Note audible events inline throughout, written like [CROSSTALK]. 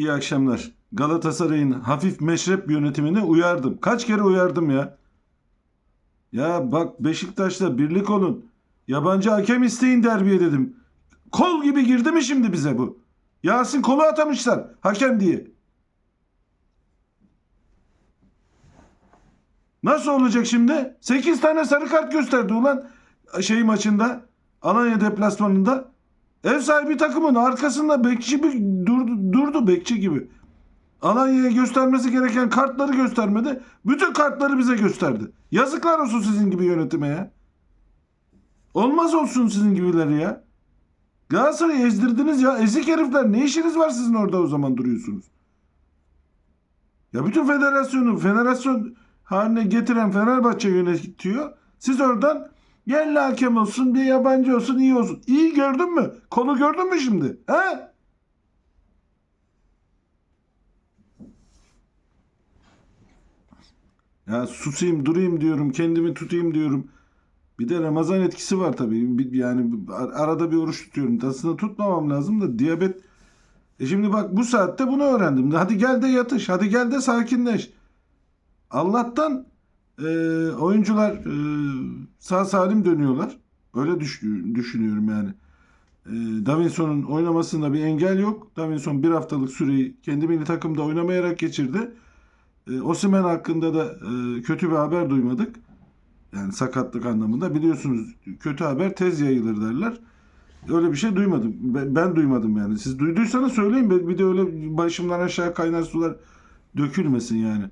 İyi akşamlar. Galatasaray'ın hafif meşrep yönetimine uyardım. Kaç kere uyardım ya? Ya bak Beşiktaş'la birlik olun. Yabancı hakem isteyin derbiye dedim. Kol gibi girdi mi şimdi bize bu? Yasin kolu atamışlar hakem diye. Nasıl olacak şimdi? 8 tane sarı kart gösterdi ulan şey maçında. Alanya deplasmanında. Ev sahibi takımın arkasında bekçi bir durdu, durdu bekçi gibi. Alanya'ya göstermesi gereken kartları göstermedi. Bütün kartları bize gösterdi. Yazıklar olsun sizin gibi yönetime ya. Olmaz olsun sizin gibileri ya. Galatasaray'ı ezdirdiniz ya. Ezik herifler. Ne işiniz var sizin orada o zaman duruyorsunuz? Ya bütün federasyonu federasyon haline getiren Fenerbahçe yönetiyor. Siz oradan yerli hakem olsun bir yabancı olsun iyi olsun. İyi gördün mü? Konu gördün mü şimdi? He? Ya susayım durayım diyorum. Kendimi tutayım diyorum. Bir de Ramazan etkisi var tabii. Yani ar- arada bir oruç tutuyorum. Aslında tutmamam lazım da diyabet. E şimdi bak bu saatte bunu öğrendim. Hadi gel de yatış. Hadi gel de sakinleş. Allah'tan e, oyuncular e, sağ salim dönüyorlar. Öyle düş- düşünüyorum yani. E, Davinson'un oynamasında bir engel yok. Davinson bir haftalık süreyi kendi milli takımda oynamayarak geçirdi. E, Osimhen hakkında da e, kötü bir haber duymadık. Yani sakatlık anlamında biliyorsunuz kötü haber tez yayılır derler. Öyle bir şey duymadım. Ben, ben duymadım yani. Siz duyduysanız söyleyin. Bir de öyle başımdan aşağı kaynar sular dökülmesin yani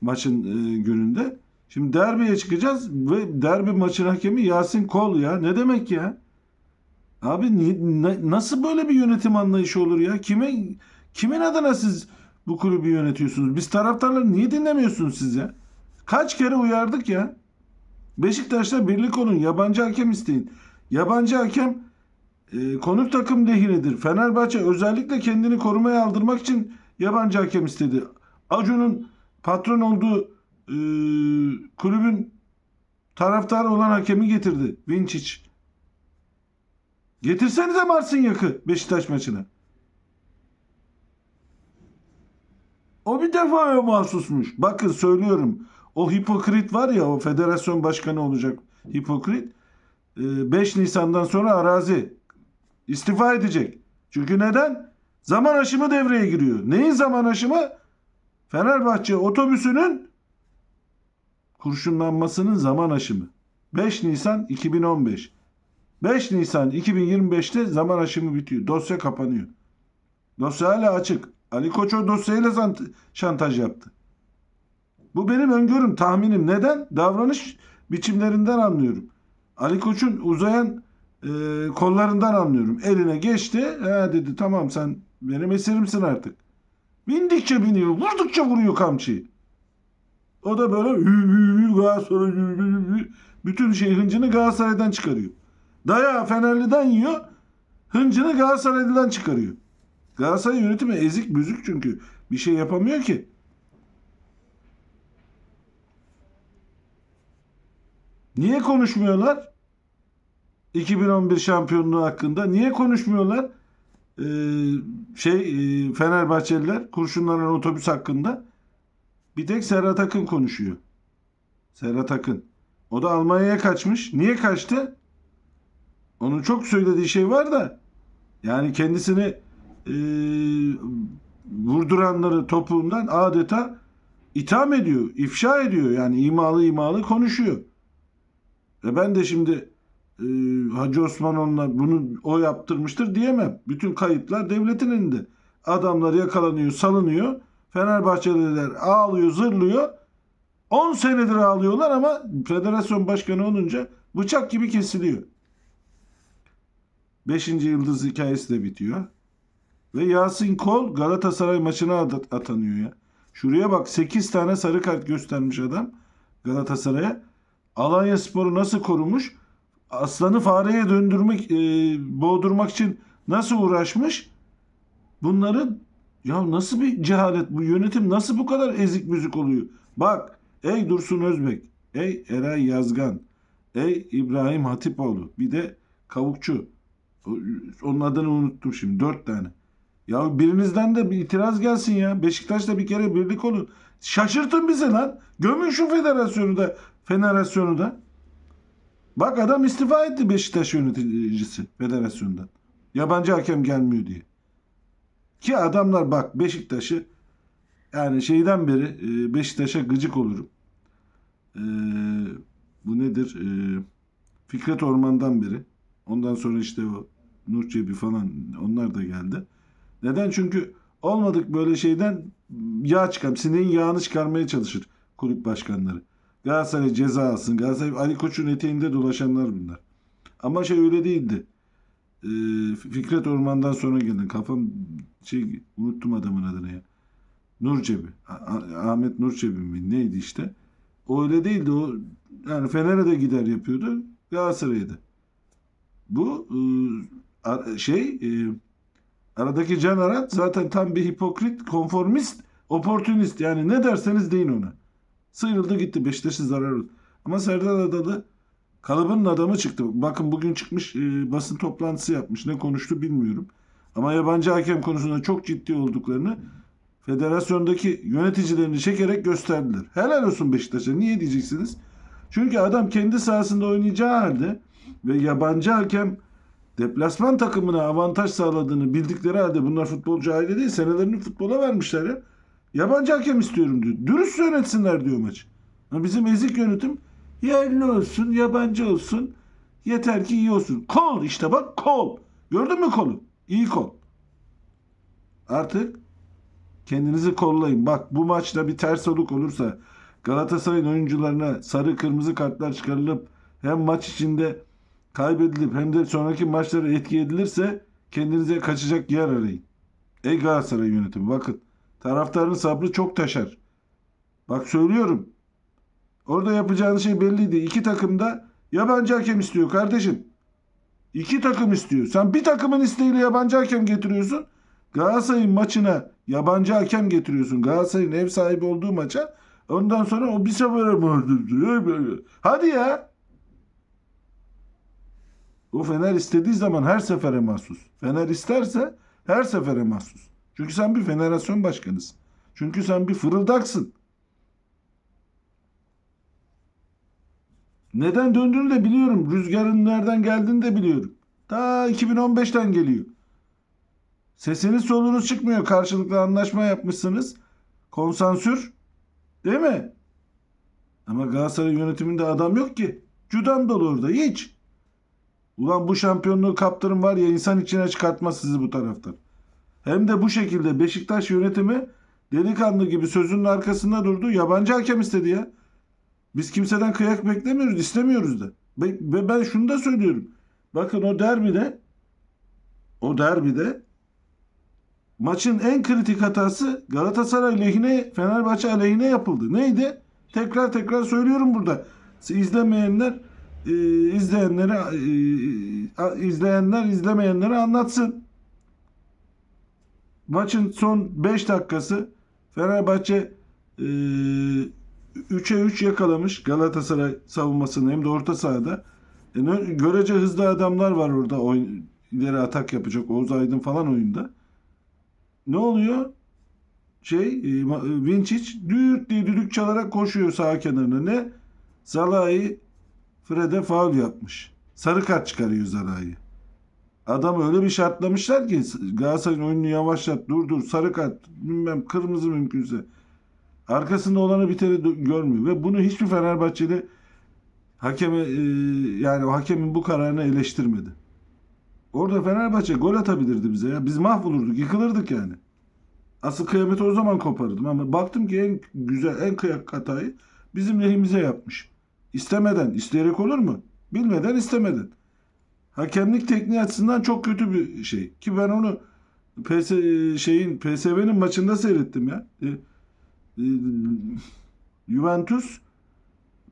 maçın e, gününde. Şimdi derbiye çıkacağız ve derbi maçın hakemi Yasin Kol ya. Ne demek ya? Abi ni- na- nasıl böyle bir yönetim anlayışı olur ya? Kime kimin adına siz bu kulübü yönetiyorsunuz? Biz taraftarları niye dinlemiyorsunuz siz ya? Kaç kere uyardık ya? Beşiktaş'ta birlik olun. Yabancı hakem isteyin. Yabancı hakem e, konuk takım lehinedir. Fenerbahçe özellikle kendini korumaya aldırmak için yabancı hakem istedi. Acun'un patron olduğu e, kulübün taraftarı olan hakemi getirdi. Vinçic. Getirsenize Marsinyak'ı Beşiktaş maçına. O bir defaya mahsusmuş. Bakın söylüyorum. O hipokrit var ya o federasyon başkanı olacak hipokrit. 5 Nisan'dan sonra arazi istifa edecek. Çünkü neden? Zaman aşımı devreye giriyor. Neyin zaman aşımı? Fenerbahçe otobüsünün kurşunlanmasının zaman aşımı. 5 Nisan 2015. 5 Nisan 2025'te zaman aşımı bitiyor. Dosya kapanıyor. Dosya hala açık. Ali Koç o dosyayla şantaj yaptı. Bu benim öngörüm, tahminim. Neden? Davranış biçimlerinden anlıyorum. Ali Koç'un uzayan e, kollarından anlıyorum. Eline geçti. Ha dedi tamam sen benim esirimsin artık. Bindikçe biniyor. Vurdukça vuruyor kamçıyı. O da böyle Galatasaray bütün şey hıncını Galatasaray'dan çıkarıyor. Dayağı Fenerli'den yiyor. Hıncını Galatasaray'dan çıkarıyor. Galatasaray yönetimi ezik büzük çünkü. Bir şey yapamıyor ki. Niye konuşmuyorlar? 2011 şampiyonluğu hakkında niye konuşmuyorlar? Ee, şey e, Fenerbahçeliler kurşunlanan otobüs hakkında bir tek Serhat Akın konuşuyor. Serhat Akın. O da Almanya'ya kaçmış. Niye kaçtı? Onun çok söylediği şey var da yani kendisini e, vurduranları topuğundan adeta itham ediyor, ifşa ediyor. Yani imalı imalı konuşuyor. E ben de şimdi e, Hacı Osmanoğlu'na bunu o yaptırmıştır diyemem. Bütün kayıtlar devletin elinde. Adamlar yakalanıyor, salınıyor. Fenerbahçeliler ağlıyor, zırlıyor. 10 senedir ağlıyorlar ama federasyon başkanı olunca bıçak gibi kesiliyor. Beşinci yıldız hikayesi de bitiyor. Ve Yasin Kol Galatasaray maçına at- atanıyor ya. Şuraya bak 8 tane sarı kart göstermiş adam Galatasaray'a. Alanya Spor'u nasıl korumuş? Aslanı fareye döndürmek, e, boğdurmak için nasıl uğraşmış? Bunların ya nasıl bir cehalet bu yönetim nasıl bu kadar ezik müzik oluyor? Bak ey Dursun Özbek, ey Eray Yazgan, ey İbrahim Hatipoğlu, bir de Kavukçu. Onun adını unuttum şimdi. Dört tane. Ya birinizden de bir itiraz gelsin ya. Beşiktaş'ta bir kere birlik olun. Şaşırtın bizi lan. Gömün şu federasyonu da. Federasyonu da. Bak adam istifa etti Beşiktaş yöneticisi federasyondan. Yabancı hakem gelmiyor diye. Ki adamlar bak Beşiktaş'ı yani şeyden beri e, Beşiktaş'a gıcık olurum. E, bu nedir? E, Fikret Orman'dan beri. Ondan sonra işte o Nur Cebi falan onlar da geldi. Neden? Çünkü olmadık böyle şeyden yağ çıkar. Sineğin yağını çıkarmaya çalışır kulüp başkanları. Galatasaray ceza alsın. Galatasaray Ali Koç'un eteğinde dolaşanlar bunlar. Ama şey öyle değildi. Ee, Fikret Orman'dan sonra geldi. Kafam şey unuttum adamın adını ya. Nur Cebi. Ah- Ahmet Nur Cebi mi? Neydi işte. O öyle değildi. O yani Fener'e de gider yapıyordu. Galatasaray'a da. Bu e, şey e, aradaki Can Arat zaten tam bir hipokrit, konformist, oportunist. Yani ne derseniz deyin ona. Sıyrıldı gitti. Beşiktaş'a zarar oldu. Ama Serdar Adalı kalıbının adamı çıktı. Bakın bugün çıkmış e, basın toplantısı yapmış. Ne konuştu bilmiyorum. Ama yabancı hakem konusunda çok ciddi olduklarını federasyondaki yöneticilerini çekerek gösterdiler. Helal olsun Beşiktaş'a. Niye diyeceksiniz? Çünkü adam kendi sahasında oynayacağı halde ve yabancı hakem deplasman takımına avantaj sağladığını bildikleri halde bunlar futbolcu aile değil senelerini futbola vermişler ya. Yabancı hakem istiyorum diyor. Dürüst yönetsinler diyor. Ama bizim ezik yönetim yerli olsun, yabancı olsun. Yeter ki iyi olsun. Kol işte bak kol. Gördün mü kolu? İyi kol. Artık kendinizi kollayın. Bak bu maçta bir ters oluk olursa Galatasaray'ın oyuncularına sarı kırmızı kartlar çıkarılıp hem maç içinde kaybedilip hem de sonraki maçlara etki edilirse kendinize kaçacak yer arayın. Ey Galatasaray yönetimi bakın. Taraftarın sabrı çok taşar. Bak söylüyorum. Orada yapacağınız şey belliydi. İki takım da yabancı hakem istiyor kardeşim. İki takım istiyor. Sen bir takımın isteğiyle yabancı hakem getiriyorsun. Galatasaray'ın maçına yabancı hakem getiriyorsun. Galatasaray'ın ev sahibi olduğu maça. Ondan sonra o bir sefere mi? [LAUGHS] Hadi ya. O Fener istediği zaman her sefere mahsus. Fener isterse her sefere mahsus. Çünkü sen bir federasyon başkanısın. Çünkü sen bir fırıldaksın. Neden döndüğünü de biliyorum. Rüzgarın nereden geldiğini de biliyorum. Ta 2015'ten geliyor. Sesiniz solunuz çıkmıyor. Karşılıklı anlaşma yapmışsınız. Konsansür. Değil mi? Ama Galatasaray yönetiminde adam yok ki. Cüdan dolu orada. Hiç. Ulan bu şampiyonluğu kaptırın var ya insan içine çıkartmaz sizi bu taraftan. Hem de bu şekilde Beşiktaş yönetimi delikanlı gibi sözünün arkasında durdu. Yabancı hakem istedi ya. Biz kimseden kıyak beklemiyoruz, istemiyoruz da. Ve ben şunu da söylüyorum. Bakın o derbide o derbide maçın en kritik hatası Galatasaray lehine, Fenerbahçe aleyhine yapıldı. Neydi? Tekrar tekrar söylüyorum burada. İzlemeyenler e, izleyenlere e, izleyenler izlemeyenlere anlatsın. Maçın son 5 dakikası Fenerbahçe e, 3'e 3 yakalamış Galatasaray savunmasını hem de orta sahada. E, ne- görece hızlı adamlar var orada oyun, ileri atak yapacak Oğuz Aydın falan oyunda. Ne oluyor? Şey, e, e, Vinčić düğürt diye düdük çalarak koşuyor sağ kenarına. Ne? Zalai Fred'e faul yapmış. Sarı kart çıkarıyor Zalai. Adam öyle bir şartlamışlar ki Galatasaray'ın oyununu yavaşlat, durdur, sarı kart, bilmem kırmızı mümkünse. Arkasında olanı biteri görmüyor ve bunu hiçbir Fenerbahçeli hakeme e, yani o hakemin bu kararını eleştirmedi. Orada Fenerbahçe gol atabilirdi bize ya. Biz mahvolurduk, yıkılırdık yani. Asıl kıyameti o zaman koparırdım ama baktım ki en güzel, en kıyak hatayı bizim lehimize yapmış. İstemeden, isteyerek olur mu? Bilmeden, istemeden. Hakemlik tekniği açısından çok kötü bir şey. Ki ben onu PS, şeyin PSV'nin maçında seyrettim ya. E, e, Juventus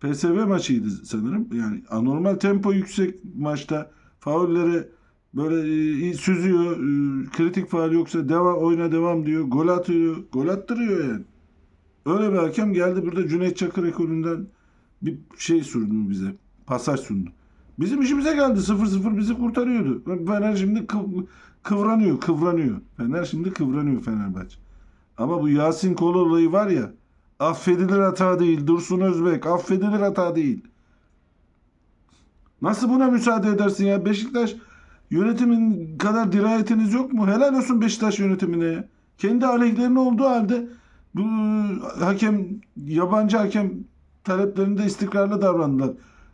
PSV maçıydı sanırım. Yani anormal tempo yüksek maçta faullere böyle e, süzüyor. E, kritik faul yoksa devam oyuna devam diyor. Gol atıyor. Gol attırıyor yani. Öyle bir hakem geldi burada Cüneyt Çakır ekolünden bir şey sundu bize. Pasaj sundu. Bizim işimize geldi. 0-0 bizi kurtarıyordu. Fener şimdi kı- kıvranıyor, kıvranıyor. Fener şimdi kıvranıyor Fenerbahçe. Ama bu Yasin Kol olayı var ya affedilir hata değil. Dursun Özbek affedilir hata değil. Nasıl buna müsaade edersin ya? Beşiktaş yönetimin kadar dirayetiniz yok mu? Helal olsun Beşiktaş yönetimine ya. Kendi aleyhlerine olduğu halde bu hakem yabancı hakem taleplerinde istikrarlı davrandılar.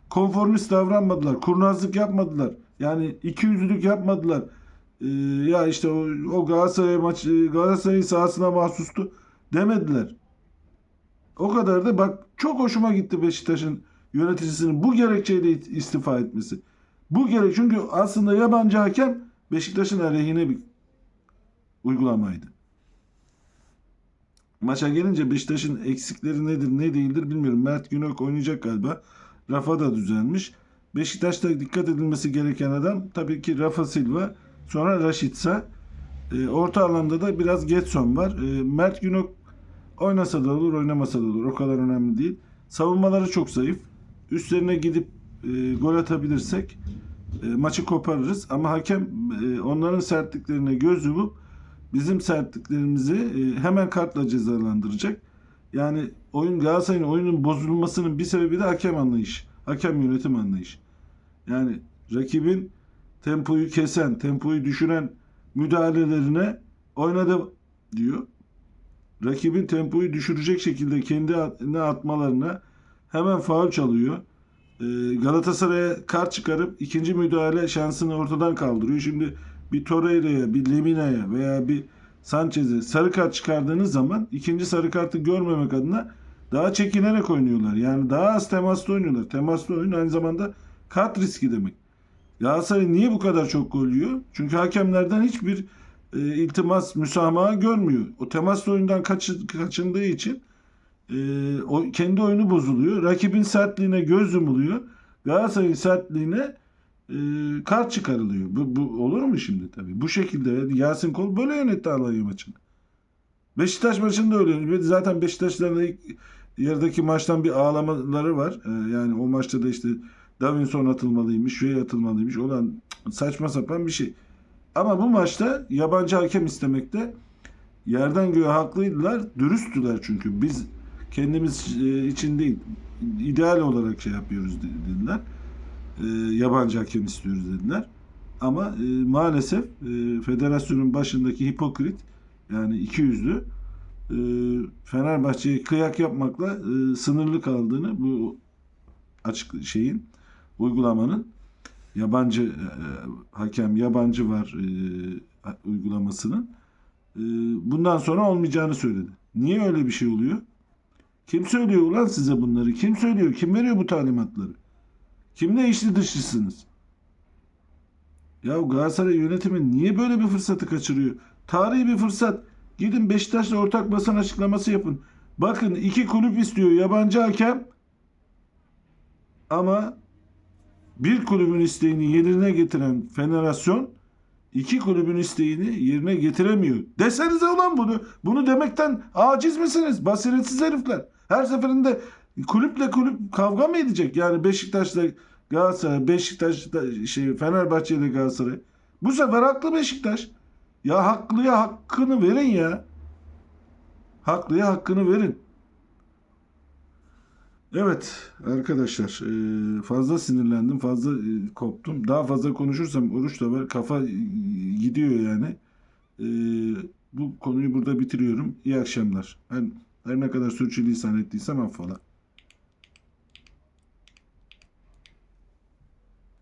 Konformist davranmadılar. Kurnazlık yapmadılar. Yani iki yüzlülük yapmadılar. Ee, ya işte o, o Galatasaray maçı Galatasaray sahasına mahsustu demediler. O kadar da bak çok hoşuma gitti Beşiktaş'ın yöneticisinin bu gerekçeyle istifa etmesi. Bu gerek çünkü aslında yabancı hakem Beşiktaş'ın aleyhine bir uygulamaydı. Maça gelince Beşiktaş'ın eksikleri nedir ne değildir bilmiyorum. Mert Günok oynayacak galiba. Rafa da düzelmiş. Beşiktaş'ta dikkat edilmesi gereken adam tabii ki Rafa Silva. Sonra Raşitsa. E, orta alanda da biraz Getson var. E, Mert Günok oynasa da olur oynamasa da olur. O kadar önemli değil. Savunmaları çok zayıf. Üstlerine gidip e, gol atabilirsek e, maçı koparırız. Ama hakem e, onların sertliklerine göz yumup bizim sertliklerimizi e, hemen kartla cezalandıracak. Yani oyun Galatasaray'ın oyunun bozulmasının bir sebebi de hakem anlayışı. Hakem yönetim anlayışı. Yani rakibin tempoyu kesen, tempoyu düşüren müdahalelerine oynadı diyor. Rakibin tempoyu düşürecek şekilde kendine atmalarına hemen faul çalıyor. Ee, Galatasaray'a kart çıkarıp ikinci müdahale şansını ortadan kaldırıyor. Şimdi bir Torreira'ya, bir Lemina'ya veya bir Sanchez'e sarı kart çıkardığınız zaman ikinci sarı kartı görmemek adına daha çekinerek oynuyorlar. Yani daha az temaslı oynuyorlar. Temaslı oyun aynı zamanda kart riski demek. Galatasaray niye bu kadar çok gol yiyor? Çünkü hakemlerden hiçbir e, iltimas, müsamaha görmüyor. O temaslı oyundan kaçı- kaçındığı için e, o kendi oyunu bozuluyor. Rakibin sertliğine göz yumuluyor. Galatasaray'ın sertliğine e, kart çıkarılıyor. Bu, bu olur mu şimdi tabii? Bu şekilde Yasin Kol böyle yönetti Alanya maçını. Beşiktaş maçında öyle. Zaten Beşiktaşların ilk yarıdaki maçtan bir ağlamaları var. E, yani o maçta da işte Davinson atılmalıymış, şey atılmalıymış. Olan saçma sapan bir şey. Ama bu maçta yabancı hakem istemekte yerden göğe haklıydılar. Dürüsttüler çünkü. Biz kendimiz e, için değil, ideal olarak şey yapıyoruz de- dediler. E, yabancı hakem istiyoruz dediler. Ama e, maalesef federasyonun başındaki hipokrit yani iki yüzlü Fenerbahçe'ye kıyak yapmakla sınırlı kaldığını bu açık şeyin uygulamanın yabancı e, hakem yabancı var e, uygulamasının e, bundan sonra olmayacağını söyledi. Niye öyle bir şey oluyor? Kim söylüyor ulan size bunları? Kim söylüyor? Kim veriyor bu talimatları? Kimle içli dışlısınız? Ya Galatasaray yönetimi niye böyle bir fırsatı kaçırıyor? Tarihi bir fırsat. Gidin Beşiktaş'la ortak basın açıklaması yapın. Bakın iki kulüp istiyor yabancı hakem ama bir kulübün isteğini yerine getiren federasyon iki kulübün isteğini yerine getiremiyor. Desenize ulan bunu. Bunu demekten aciz misiniz? Basiretsiz herifler. Her seferinde kulüple kulüp kavga mı edecek? Yani Beşiktaş'la Galatasaray, Beşiktaş'la şey Fenerbahçe ile Galatasaray. Bu sefer haklı Beşiktaş. Ya haklıya hakkını verin ya. Haklıya hakkını verin. Evet arkadaşlar e, fazla sinirlendim fazla e, koptum. Daha fazla konuşursam oruç da var kafa e, gidiyor yani. Bu konuyu burada bitiriyorum. İyi akşamlar. Ben her ne kadar sürçülisan ettiysem affola.